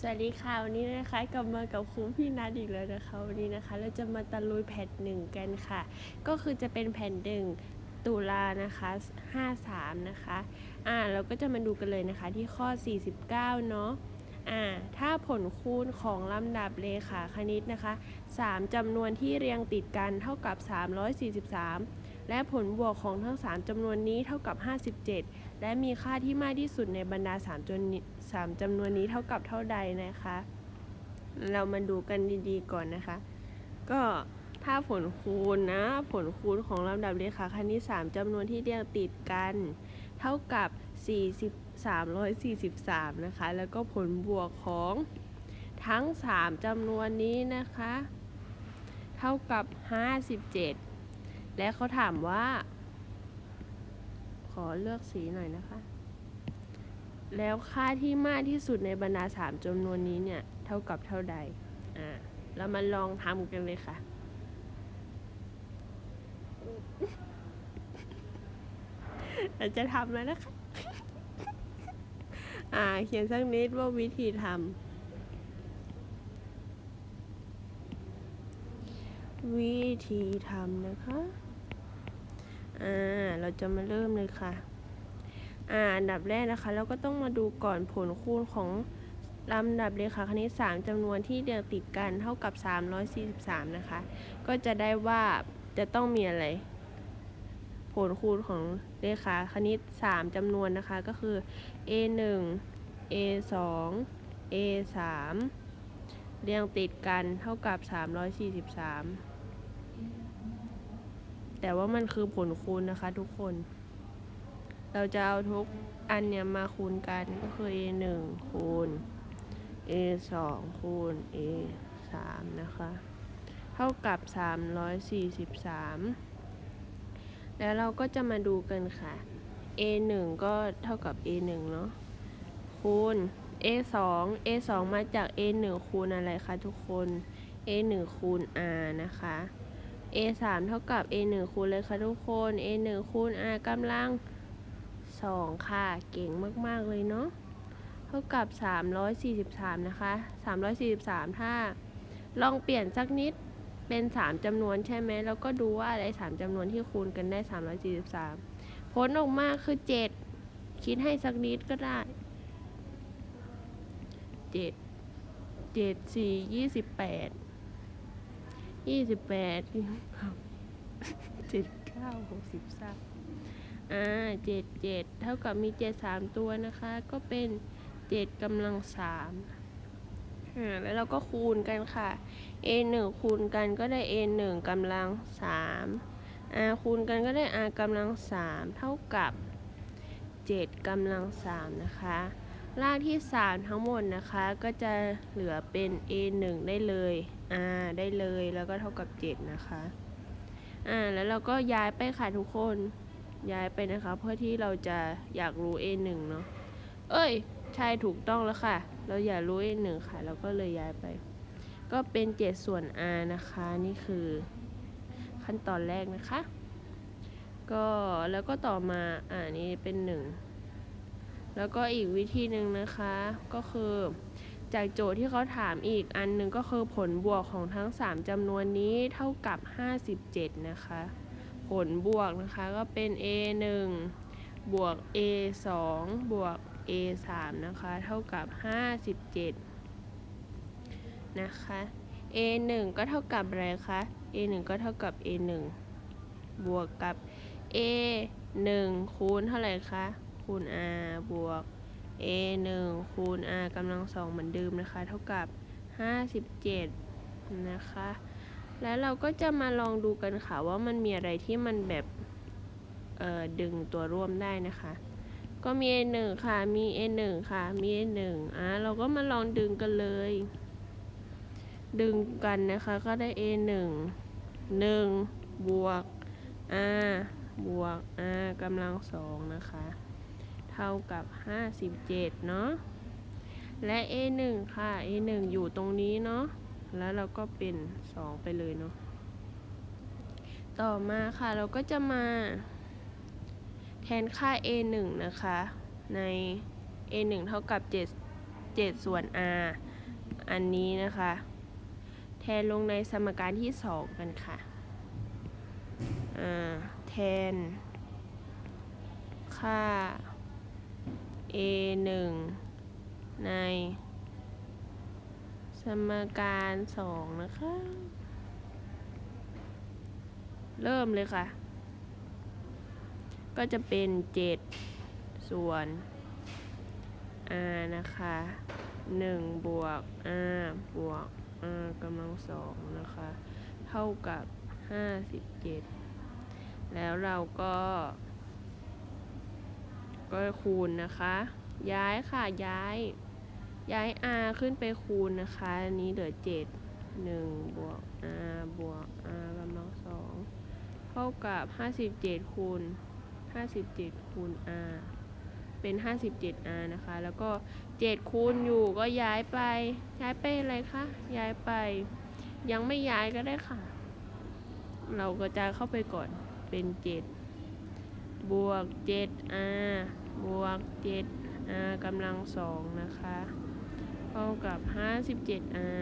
สวัสดีค่ะ วันนี้นะคะกลับมากับครูพี่นัดอีกแล้วนะคะ วันนี้นะคะ เราจะมาตะลุยแผ่นหนึ่งกันค่ะ ก็คือจะเป็นแผ่นหนึ่งตุลานะคะ53นะคะอ่าเราก็จะมาดูกันเลยนะคะที่ข้อ 49 เนาะอ่าถ้าผลคูณของลำดับเลขาคณิตนะคะ 3จำนวนที่เรียงติดกันเท่ากับ 343 และผลบวกของทั้ง 3จำนวนนี้เท่ากับ 57 และมีค่าที่มากที่สุดในบรรดา3จน3จำนวนนี้เท่ากับเท่าใดนะคะ เรามาดูกันดีๆก่อนนะคะ ก็ถ้าผลคูณนะ ผลคูณของลำดับเลขาคณิต3จำนวนที่เรียงติดกัน เท่ากับ 40 343 นะคะ แล้วก็ผลบวกของทั้ง 3จำนวนนี้นะคะ เท่ากับ 57 และเขาถามว่า ขอเลือกสีหน่อยนะคะ แล้วค่าที่มากที่สุดในบรรดาสามจำนวนนี้เนี่ย เท่ากับเท่าใด อ่า เรามาลองทำกันเลยค่ะเราจะทำแล้วนะคะ อ่า เขียนสักนิดว่าวิธีทำ วิธีทำนะคะ อ่า เราจะมาเริ่มเลยค่ะ อ่า อันดับแรกนะคะ เราก็ต้องมาดูก่อนผลคูณของลำดับเลขาคณิต3จำนวนที่เรียงติดกันเท่ากับ 343 นะคะ ก็จะได้ว่าจะต้องมีอะไร ผลคูณของเลขาคณิต 3จำนวนนะคะ ก็คือ a 1 a 2 a 3เรียงติดกันเท่ากับ 343 แต่ว่ามันคือผลคูณนะคะทุกคน เราจะเอาทุกอันเนี่ยมาคูณกันก็คือ a 1คูณ a 2คูณ a 3นะคะ เท่ากับ 343 แล้วเราก็จะมาดูกันค่ะ a 1ก็เท่ากับ a 1เนาะคูณ a 2 a 2มาจาก a 1คูณอะไรคะทุกคน a 1คูณ r นะคะ a 3เท่ากับ a 1คูณเลยค่ะทุกคน a 1คูณ r กำลัง2ค่ะ เก่งมาก ๆ เลยเนาะ เท่ากับ 343 นะคะ 343 ถ้า ลองเปลี่ยนสักนิดเป็น 3จำนวนใช่ไหม แล้วก็ดูว่าอะไร3จำนวนที่คูณกันได้ 343 ผลออกมาคือ 7 คิดให้สักนิดก็ได้ 7 7 4 28 28 7 9 63อ่าเจ็ดเจ็ดเท่ากับมีเจ็ดสามตัวนะคะ ก็เป็นเจ็ดกำลังสามอ่าแล้วเราก็คูณกันค่ะ a หนึ่งคูณกันก็ได้ a หนึ่งกำลังสาม r คูณกันก็ได้ r กำลังสามเท่ากับเจ็ดกำลังสามนะคะรากที่สามทั้งหมดนะคะ ก็จะเหลือเป็น a หนึ่งได้เลย r ได้เลยแล้วก็เท่ากับเจ็ดนะคะอ่าแล้วเราก็ย้ายไปค่ะทุกคนย้ายไปนะคะ เพื่อที่เราจะอยากรู้ A1 เนาะเอ้ย ใช่ถูกต้องแล้วค่ะ เราอยากรู้ A1 ค่ะ เราก็เลยย้ายไป ก็เป็น 7 ส่วน R นะคะ นี่คือขั้นตอนแรกนะคะ ก็แล้วก็ต่อมาอ่านี่เป็น 1 แล้วก็อีกวิธีหนึ่งนะคะก็คือ จากโจทย์ที่เขาถามอีกอันหนึ่งก็คือผลบวกของทั้ง 3จำนวนนี้เท่ากับ 57 นะคะ ผลบวกนะคะก็เป็น a 1บวก a 2บวก a 3นะคะ เท่ากับ 57 นะคะ a 1ก็เท่ากับอะไรคะ a 1ก็เท่ากับ a 1บวกกับ a 1คูณเท่าไหร่คะ คูณ r บวก a 1คูณ r กำลังสองเหมือนเดิมนะคะ เท่ากับ 57 นะคะ แล้วเราก็จะมาลองดูกันค่ะว่ามันมีอะไรที่มันแบบดึงตัวร่วมได้นะคะ ก็มี a 1ค่ะ มี a 1ค่ะ มี a 1อะเราก็มาลองดึงกันเลย ดึงกันนะคะ ก็ได้ a 1 1บวก r บวก r กำลังสองนะคะ เท่ากับ 57 เนาะ และ a 1 ค่ะ a 1 อยู่ตรงนี้เนาะ แล้วเราก็เป็น 2 ไปเลยเนาะ ต่อมาค่ะเราก็จะมาแทนค่า a 1 นะคะ ใน a 1 เท่ากับ 7 7 ส่วน r อันนี้นะคะ แทนลงในสมการที่ 2 กันค่ะแทนค่า a 1ใน สมการ2นะคะ เริ่มเลยค่ะ ก็จะเป็น7ส่วน r นะคะ 1 บวก r บวก r กำลังสองนะคะ เท่ากับ 57 แล้วเราก็ ก็คูณนะคะ ย้ายค่ะย้าย ย้าย r ขึ้นไปคูณนะคะอันนี้เหลือ 7 1 บวก r บวก r กำลังสองเท่ากับ 57 คูณ 57 คูณ r เป็น 57r นะคะ แล้วก็ 7 คูณอยู่ก็ย้ายไป ย้ายไปอะไรคะ ย้ายไป ยังไม่ย้ายก็ได้ค่ะ เราก็จะเข้าไปก่อน เป็น 7 บวก 7r บวก 7r กำลังสองนะคะเท่ากับ 57r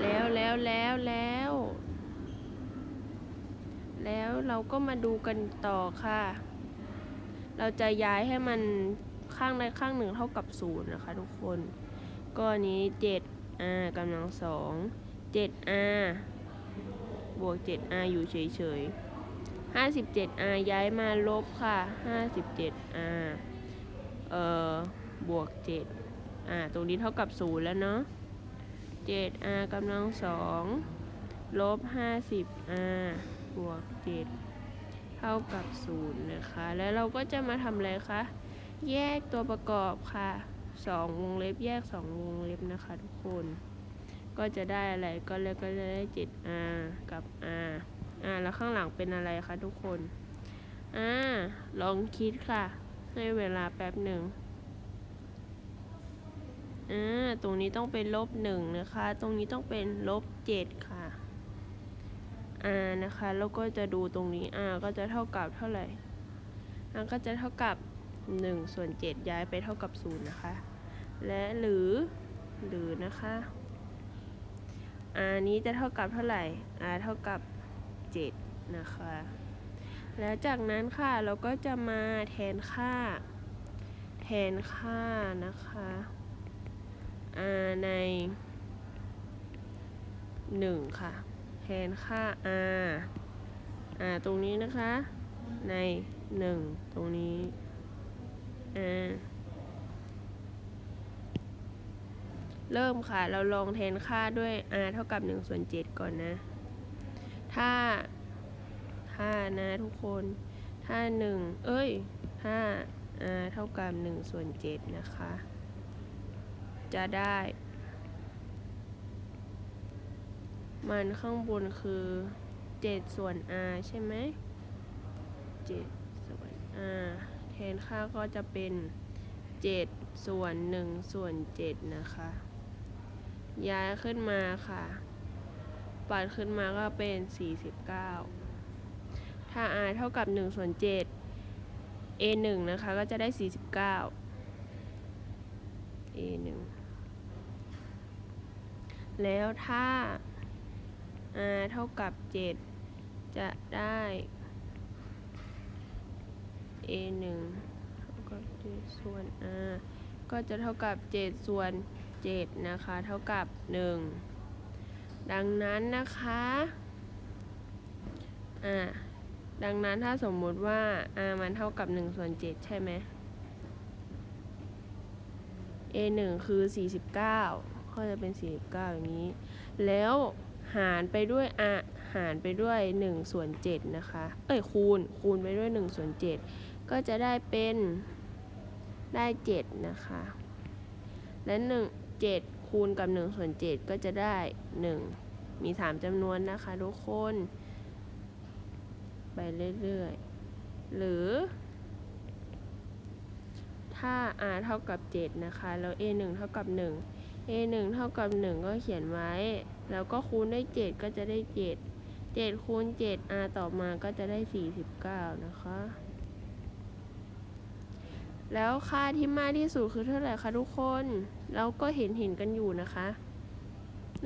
แล้วแล้วแล้วแล้ว แล้วเราก็มาดูกันต่อค่ะ เราจะย้ายให้มันข้างใดข้างหนึ่งเท่ากับศูนย์นะคะทุกคนก็อันนี้ 7r กำลังสอง 7r บวก 7r อยู่เฉยๆ 57r ย้ายมาลบค่ะ 57r เอ่อบวก 7 อ่า ตรงนี้เท่ากับ 0 แล้วเนาะ 7r กำลังสองลบ 50r บวก 7 เท่ากับ 0 นะคะ แล้วเราก็จะมาทำอะไรคะ แยกตัวประกอบค่ะ 2 วงเล็บแยก 2 วงเล็บนะคะทุกคน ก็จะได้อะไร ก็แล้วก็จะได้ 7r กับ r อ่าแล้วข้างหลังเป็นอะไรคะทุกคนอ่าลองคิดค่ะ ให้เวลาแป๊บหนึ่งอ่าตรงนี้ต้องเป็นลบหนึ่งนะคะ ตรงนี้ต้องเป็นลบเจ็ดค่ะอ่านะคะแล้วก็จะดูตรงนี้อ่าก็จะเท่ากับเท่าไหร่อ่าก็จะเท่ากับหนึ่งส่วนเจ็ดย้ายไปเท่ากับศูนย์นะคะ และหรือหรือนะคะอ่านี้จะเท่ากับเท่าไหร่อ่าเท่ากับ เจ็ดนะคะ แล้วจากนั้นค่ะเราก็จะมาแทนค่า แทนค่านะคะอ่าในหนึ่งค่ะ แทนค่า r อ่าตรงนี้นะคะ ในหนึ่งตรงนี้อ่าเริ่มค่ะ เราลองแทนค่าด้วย r เท่ากับ1ส่วน7ก่อนนะ ถ้าถ้านะทุกคน ถ้า1เอ้ยถ้าเท่ากับ1ส่วน7นะคะ จะได้ มันข้างบนคือ7ส่วน r ใช่ไหม7ส่วน r แทนค่าก็จะเป็น7ส่วน1ส่วน7นะคะ ย้ายขึ้นมาค่ะ ปัดขึ้นมาก็เป็น 49 ถ้า r เท่ากับ1ส่วน7 a 1นะคะ ก็จะได้ 49 a 1แล้วถ้า r เท่ากับ 7 จะได้ a 1เท่ากับ7ส่วน r ก็จะเท่ากับ 7 ส่วน 7 นะคะ เท่ากับ 1 ดังนั้นนะคะอ่าดังนั้นถ้าสมมุติว่า r มันเท่ากับ1ส่วน7ใช่ไหม a 1คือ 49ก็จะเป็น 49 อย่างนี้ แล้วหารไปด้วย r หารไปด้วย1ส่วน7นะคะ เอ้ยคูณคูณไปด้วย1ส่วน7ก็จะได้เป็นได้ 7 นะคะ และ 1 7 คูณกับ1ส่วน7ก็จะได้ 1 มี 3จำนวนนะคะทุกคน ไปเรื่อยๆ หรือ ถ้า r เท่ากับ 7 นะคะ แล้ว a 1เท่ากับ 1 a 1เท่ากับ 1 ก็เขียนไว้ แล้วก็คูณด้วย 7 ก็จะได้ 7 7คูณ7 r ต่อมาก็จะได้ 49 นะคะ แล้วค่าที่มากที่สุดคือเท่าไหร่คะทุกคนแล้วก็เห็นเห็นกันอยู่นะคะ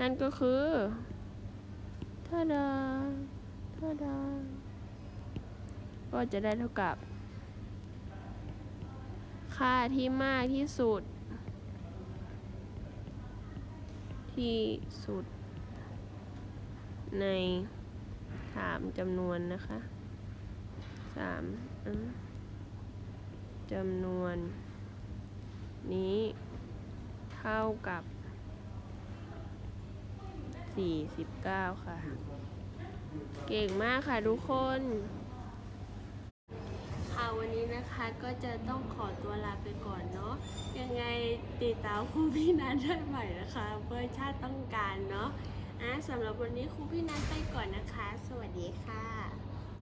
นั่นก็คือท่าดาท่าดาก็จะได้เท่ากับ ค่าที่มากที่สุด ที่สุด ในสามจำนวนนะคะสามอะ จำนวน นี้ เท่ากับ 49 ค่ะ เก่งมากค่ะทุกคน ค่ะวันนี้นะคะก็จะต้องขอตัวลาไปก่อนเนาะยังไงติดตามครูพี่นัทได้ใหม่นะคะเพื่อชาติต้องการเนาะอะสำหรับวันนี้ครูพี่นัทไปก่อนนะคะ สวัสดีค่ะ